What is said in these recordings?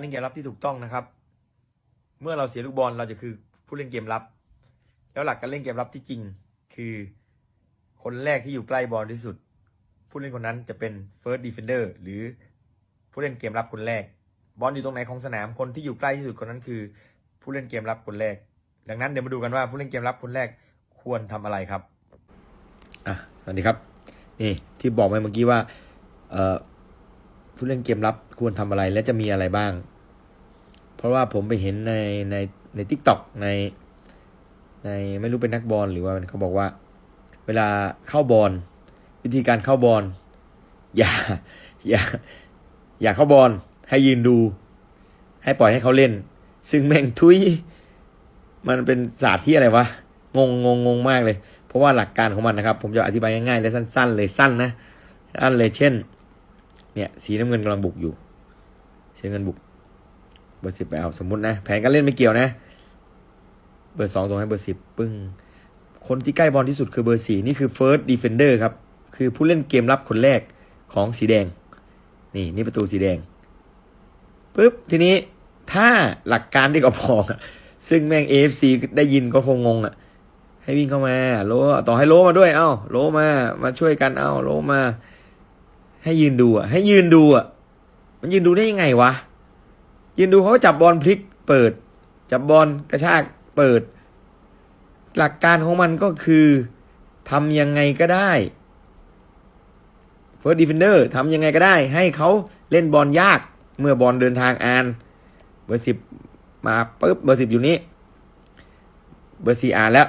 เล่นเกมรับที่ถูกต้องนะครับ เมื่อเราเสียลูกบอลเราจะคือผู้เล่นเกมรับ แล้วหลักการเล่นเกมรับที่จริง คือคนแรกที่อยู่ใกล้บอลที่สุด ผู้เล่นคนนั้นจะเป็น first defender หรือผู้เล่นเกมรับคนแรก บอลอยู่ตรงไหนของสนามคนที่อยู่ใกล้ที่สุดคนนั้นคือ ผู้เล่นเกมรับคนแรก ดังนั้นเดี๋ยวมาดูกันว่าผู้เล่นเกมรับคนแรกควรทำอะไรครับอะสวัสดีครับนี่ที่บอกไปเมื่อกี้ว่าเอ่อ ผู้เล่นเกมรับควรทำอะไรและจะมีอะไรบ้าง เพราะว่าผมไปเห็นในในในทิกตอกใน ในไม่รู้เป็นนักบอลหรือว่าเขาบอกว่า เวลาเข้าบอลวิธีการเข้าบอลอย่า อย่า อย่าเข้าบอลให้ยืนดู ให้ปล่อยให้เขาเล่น ซึ่งแม่งทุยมันเป็นศาสตร์ที่อะไรวะงงงงงงมากเลย เพราะว่าหลักการของมันนะครับ ผมจะอธิบายง่ายๆและสั้น ๆ เลยสั้นนะสั้นเลยเช่น เนี่ยสีน้ำเงินกำลังบุกอยู่สีน้ำเงินบุก เบอร์สิบไปเอาสมมตินะ แผนการเล่นไม่เกี่ยวนะ เบอร์สองส่งให้เบอร์สิบปึ้ง คนที่ใกล้บอลที่สุดคือเบอร์สี่นี่คือ first defender ครับ คือผู้เล่นเกมรับคนแรกของสีแดง นี่นี่ประตูสีแดงปุ๊บทีนี้ถ้าหลักการที่เขาบอกอซึ่งแม่ง AFC ได้ยินก็คงงงอะให้วิ่งเข้ามา โลต่อให้โลมาด้วย เอ้าโลมา มาช่วยกัน เอ้าโลมา ให้ยืนดูอะ ให้ยืนดูอะ มันยืนดูได้ยังไงวะ ยืนดูเขาจับบอลพลิกเปิด จับบอลกระชากเปิด หลักการของมันก็คือทำยังไงก็ได้ First Defender ทำยังไงก็ได้ ให้เขาเล่นบอลยากเมื่อบอลเดินทางอ่าน เบอร์สิบมาปุ๊บเบอร์สิบอยู่นี้ เบอร์สี่อ่านแล้ว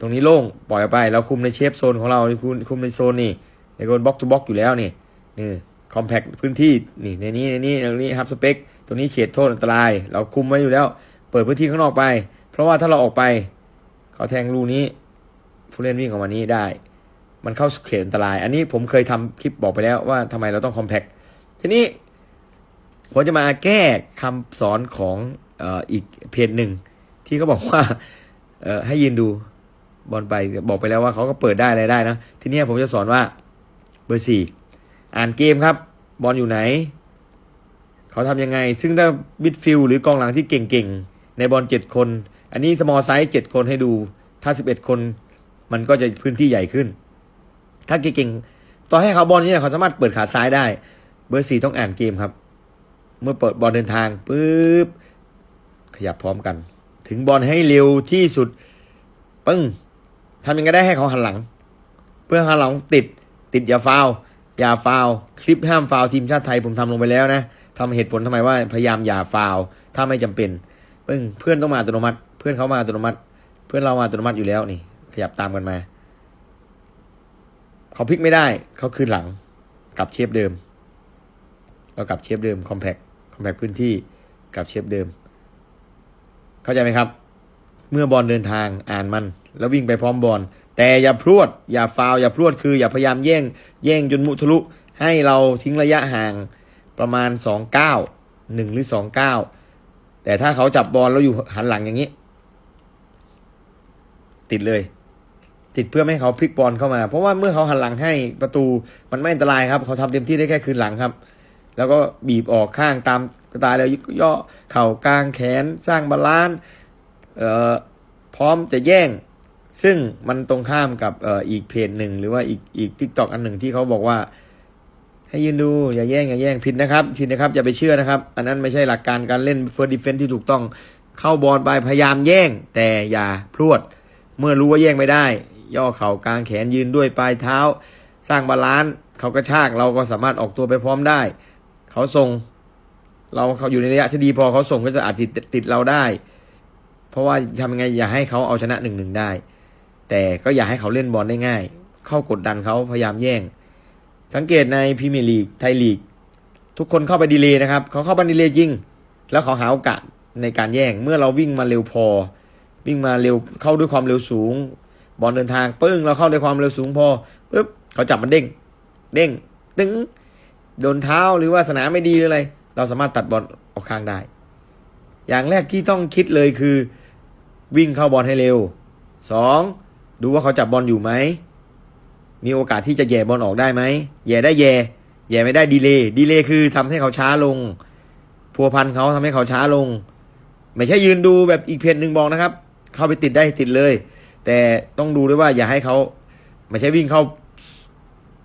ตรงนี้โล่งปล่อยไป เราคุมในเชฟโซนของเราคุมคุมในโซนนี่ในโซนบล็อกทูบล็อกอยู่แล้วนี่ นี่คอมแพคพื้นที่นี่ในนี้ในนี้ตรงนี้ฮับสเปคตรงนี้เขตโทษอันตราย เราคุมไว้อยู่แล้ว เปิดพื้นที่ข้างนอกไป เพราะว่าถ้าเราออกไปเขาแทงลูนี้ ผู้เล่นวิ่งออกมานี้ได้ มันเข้าเขตอันตราย อันนี้ผมเคยทำคลิปบอกไปแล้วว่าทำไมเราต้องคอมแพคทีนี้ผมจะมาแก้คำสอนของออีกเพจหนึ่งที่เขาบอกว่าให้ยืนดูบอลไปบอกไปแล้วว่าเขาก็เปิดได้อะไรได้นะทีนี้ผมจะสอนว่าเบอร์สี่ อ่านเกมครับ บอลอยู่ไหน เขาทำยังไง ซึ่งถ้าบิดฟิลหรือกองหลังที่เก่งๆ ในบอลเจ็ดคน อันนี้สมอลไซส์เจ็ดคนให้ดู ถ้าสิบเอ็ดคน มันก็จะพื้นที่ใหญ่ขึ้น ถ้าเก่งๆต่อให้เขาบอลเนี่ยเขาสามารถเปิดขาซ้ายได้ เบอร์สี่ต้องอ่านเกมครับ เมื่อเปิดบอลเดินทางปุ๊บขยับพร้อมกัน ถึงบอลให้เร็วที่สุดปึ้งทำยังไงได้ให้เขาหันหลัง เพื่อหันหลังติดติดอย่าฟาว อย่าฟาวคลิปห้ามฟาวทีมชาติไทยผมทำลงไปแล้วนะทำเหตุผลทำไมว่าพยายามอย่าฟาวถ้าไม่จำเป็นปึ้งเพื่อนต้องมาอัตโนมัติ เพื่อนเขามาอัตโนมัติ เพื่อนเรามาอัตโนมัติอยู่แล้วนี่ ขยับตามกันมา เขาพลิกไม่ได้ เขาคืนหลังกลับเชฟเดิมเรากลับเชฟเดิมคอมแพคคอมแพคพื้นที่กับเชฟเดิม เข้าใจไหมครับ เมื่อบอลเดินทางอ่านมัน แล้ววิ่งไปพร้อมบอล แต่อย่าพรวด อย่าฟาวอย่าพรวดคืออย่าพยายามแย่ง แย่งจนมุทะลุ ให้เราทิ้งระยะห่างประมาณสองเก้าหนึ่งหรือสองเก้าแต่ถ้าเขาจับบอลแล้วอยู่หันหลังอย่างนี้ ติดเลย ติดเพื่อไม่ให้เขาพลิกบอลเข้ามา เพราะว่าเมื่อเขาหันหลังให้ประตูมันไม่อันตรายครับ เขาทำเต็มที่ได้แค่คืนหลังครับ แล้วก็บีบออกข้างตามสไตล์แล้วย่อเข่ากลางแขนสร้างบาลานซ์พร้อมจะแย่ง ซึ่งมันตรงข้ามกับอ่ออีกเพจหนึ่งหรือว่าอีกอีกทิกตอกอันหนึ่งที่เขาบอกว่า ให้ยืนดูอย่าแย่งอย่าแย่งผิดนะครับผิดนะครับอย่าไปเชื่อนะครับ อันนั้นไม่ใช่หลักการการเล่นเฟิร์สดิเฟนที่ถูกต้องเข้าบอลไปพยายามแย่ง แต่อย่าพรวด เมื่อรู้ว่าแย่งไม่ได้ ย่อเข่ากลางแขนยืนด้วยปลายเท้า สร้างบาลานซ์เขากระชากเราก็สามารถออกตัวไปพร้อมได้ เขาส่ง เราเขาอยู่ในระยะที่ดีพอเขาส่งก็จะอาจติดติดเราได้ เพราะว่าทำยังไงอย่าให้เขาเอาชนะหนึ่งหนึ่งได้ แต่ก็อย่าให้เขาเล่นบอลได้ง่าย เข้ากดดันเขาพยายามแย่ง สังเกตในพรีเมียร์ลีกไทยลีก ทุกคนเข้าไปดีเลย์นะครับ เขาเข้าไปดีเลย์จริง แล้วเขาหาโอกาสในการแย่ง เมื่อเราวิ่งมาเร็วพอ วิ่งมาเร็วเข้าด้วยความเร็วสูง บอลเดินทางปึ้งเราเข้าด้วยความเร็วสูงพอปุ๊บเขาจับมันเด้ง เด้ง ตึงโดนเท้าหรือว่าสนามไม่ดีหรืออะไร เราสามารถตัดบอลออกข้างได้ อย่างแรกที่ต้องคิดเลยคือ วิ่งเข้าบอลให้เร็วสอง ดูว่าเขาจับบอลอยู่ไหม มีโอกาสที่จะแย่บอลออกได้ไหม แย่ได้แย่ แย่ไม่ได้ดีเลย์ดีเลย์คือทำให้เขาช้าลง พัวพันเขาทำให้เขาช้าลง ไม่ใช่ยืนดูแบบอีกเพจหนึ่งบอกนะครับ เข้าไปติดได้ติดเลย แต่ต้องดูด้วยว่าอย่าให้เขาไม่ใช่วิ่งเข้า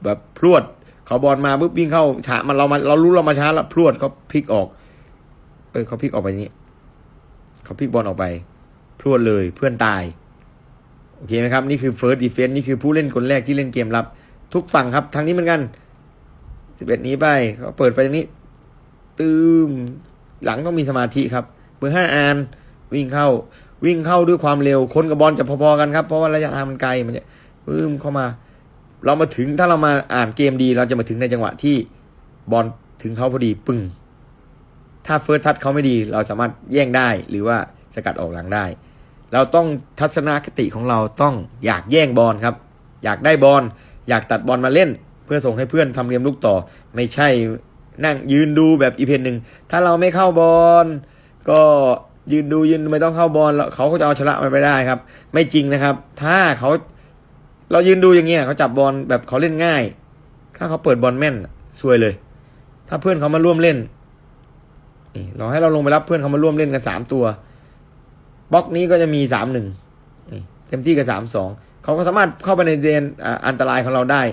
แบบพรวด เขาบอลมาปุ๊บวิ่งเข้าช้ามันเรามาเรารู้เรามาช้าแล้วพรวดเขาพลิกออก เออเขาพลิกออกไปนี้ เขาพลิกบอลออกไป พรวดเลยเพื่อนตาย โอเคไหมครับ นี่คือ first defense นี่คือผู้เล่นคนแรกที่เล่นเกมรับ ทุกฝั่งครับทางนี้เหมือนกันสิบเอ็ดนี้ไปเขาเปิดไปตรงนี้ ตืมหลังต้องมีสมาธิครับเบอร์ห้าอานวิ่งเข้า วิ่งเข้าด้วยความเร็ว คนกับบอลจะพอๆกันครับ เพราะว่าระยะทางมันไกลมันจะปึ้มเข้ามา เรามาถึงถ้าเรามาอ่านเกมดี เราจะมาถึงในจังหวะที่บอลถึงเขาพอดีปึ้งถ้าเฟิร์สทัชเขาไม่ดี เราสามารถแย่งได้หรือว่าสกัดออกหลังได้ เราต้องทัศนคติของเราต้องอยากแย่งบอลครับ อยากได้บอลอยากตัดบอลมาเล่น เพื่อส่งให้เพื่อนทำเกมลุกต่อ ไม่ใช่นั่งยืนดูแบบอีเพนหนึ่งถ้าเราไม่เข้าบอลก็ยืนดูยืนไม่ต้องเข้าบอลเขาก็จะเอาชนะมันไปได้ครับ ไม่จริงนะครับ ถ้าเขาเรายืนดูอย่างเงี้ยเขาจับบอลแบบเขาเล่นง่าย ถ้าเขาเปิดบอลแม่นซวยเลย ถ้าเพื่อนเขามาร่วมเล่นเราให้เราลงไปรับเพื่อนเขามาร่วมเล่นกันสามตัว บล็อกนี้ก็จะมีสามหนึ่งเต็มที่กับสามสองเขาก็สามารถเข้าไปในเดนอันตรายของเราได้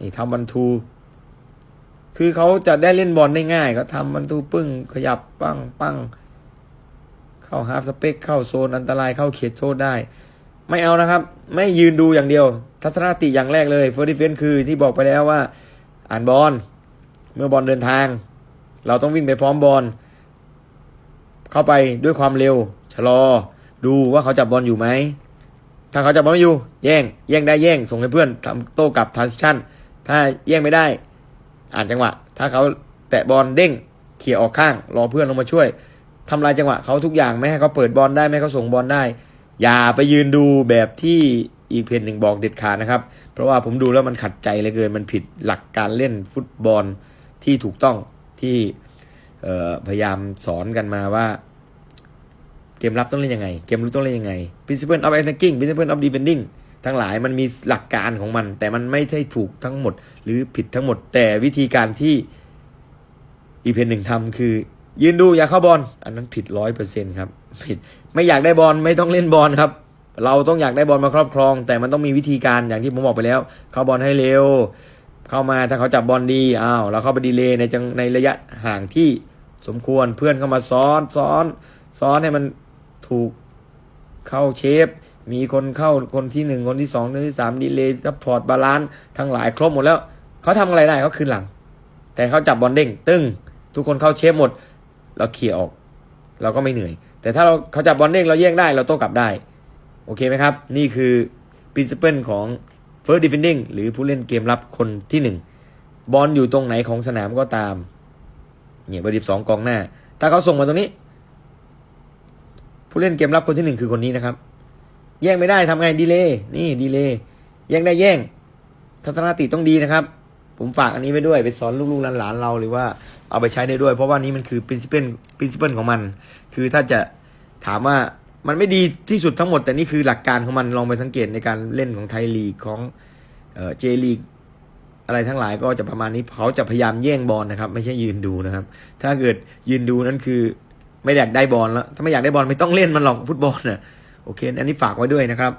นี่ทำบันทู คือเขาจะได้เล่นบอลได้ง่ายก็ทำบันทูปึ้งขยับปั้งปั้งเข้าฮาร์ฟสเปกเข้าโซนอันตรายเข้าเขตโทษได้ ไม่เอานะครับ ไม่ยืนดูอย่างเดียว ทัศนคติอย่างแรกเลยเฟอร์ดิเฟนคือที่บอกไปแล้วว่า อ่านบอลเมื่อบอลเดินทาง เราต้องวิ่งไปพร้อมบอล เข้าไปด้วยความเร็ว ชะลอ ดูว่าเขาจับบอลอยู่ไหม ถ้าเขาจับบอลไม่อยู่ แย่ง แย่งได้แย่ง ส่งให้เพื่อนทำโต้กลับทรานซิชันถ้าแย่งไม่ได้ อ่านจังหวะ ถ้าเขาแตะบอลเด้ง เขี่ยออกข้าง รอเพื่อนลงมาช่วยทำลายจังหวะเขาทุกอย่างไม่ให้เขาเปิดบอลได้ไม่ให้เขาส่งบอลได้ อย่าไปยืนดูแบบที่อีกเพจหนึ่งบอกเด็ดขาดนะครับ เพราะว่าผมดูแล้วมันขัดใจเหลยเกินมันผิดหลักการเล่นฟุตบอลที่ถูกต้องที่ พยายามสอนกันมาว่า เกมรับต้องเล่นยังไง เกมรุกต้องเล่นยังไง principle of attacking principle of defending ทั้งหลายมันมีหลักการของมัน แต่มันไม่ใช่ถูกทั้งหมด หรือผิดทั้งหมด แต่วิธีการที่อีเพนหนึ่งทำคือ ยืนดูอย่าเข้าบอลอันนั้นผิดร้อยเปอร์เซ็นครับผิดไม่อยากได้บอลไม่ต้องเล่นบอลครับ เราต้องอยากได้บอลมาครอบครอง แต่มันต้องมีวิธีการอย่างที่ผมบอกไปแล้ว เข้าบอลให้เร็ว เข้ามาถ้าเขาจับบอลดีอ้าวเราเข้าไปดีเลย์ในจังในระยะห่างที่ สมควรเพื่อนเข้ามาซ้อนซ้อนซ้อนให้มันถูกเข้าเชฟ มีคนเข้าคนที่หนึ่งคนที่สองคนที่สามดีเลย์ซัพพอร์ตบาลานซ์ทั้งหลายครบหมดแล้ว เขาทำอะไรได้เขาคืนหลัง แต่เขาจับบอลเด้งตึ้ง ทุกคนเข้าเชฟหมด เราเคลียออก เราก็ไม่เหนื่อย แต่ถ้าเราเขาจับบอลเด้งเราแย่งได้เราโต้กลับได้ โอเคไหมครับ นี่คือ principle ของ first defending หรือผู้เล่นเกมรับคนที่หนึ่งบอลอยู่ตรงไหนของสนามก็ตาม เนี่ยเบอร์ดิบสองกองหน้า ถ้าเขาส่งมาตรงนี้ ผู้เล่นเกมรับคนที่หนึ่งคือคนนี้นะครับ แย่งไม่ได้ทำไงดีเลยนี่ดีเลยแย่งได้แย่ง ทัศนติต้องดีนะครับ ผมฝากอันนี้ไว้ด้วยไปสอนลูกๆหลานๆเราหรือว่าเอาไปใช้ได้ด้วย เพราะว่านี้มันคือ principle principle ของมัน คือถ้าจะถามว่ามันไม่ดีที่สุดทั้งหมด แต่นี่คือหลักการของมันลองไปสังเกตในการเล่นของไทยลีกของเจลีก อะไรทั้งหลายก็จะประมาณนี้เขาจะพยายามแย่งบอลนะครับ ไม่ใช่ยืนดูนะครับ ถ้าเกิดยืนดูนั่นคือ ไม่อยากได้บอลแล้ว ถ้าไม่อยากได้บอลไม่ต้องเล่นมันหรอกฟุตบอลน่ะโอเค อันนี้ฝากไว้ด้วยนะครับ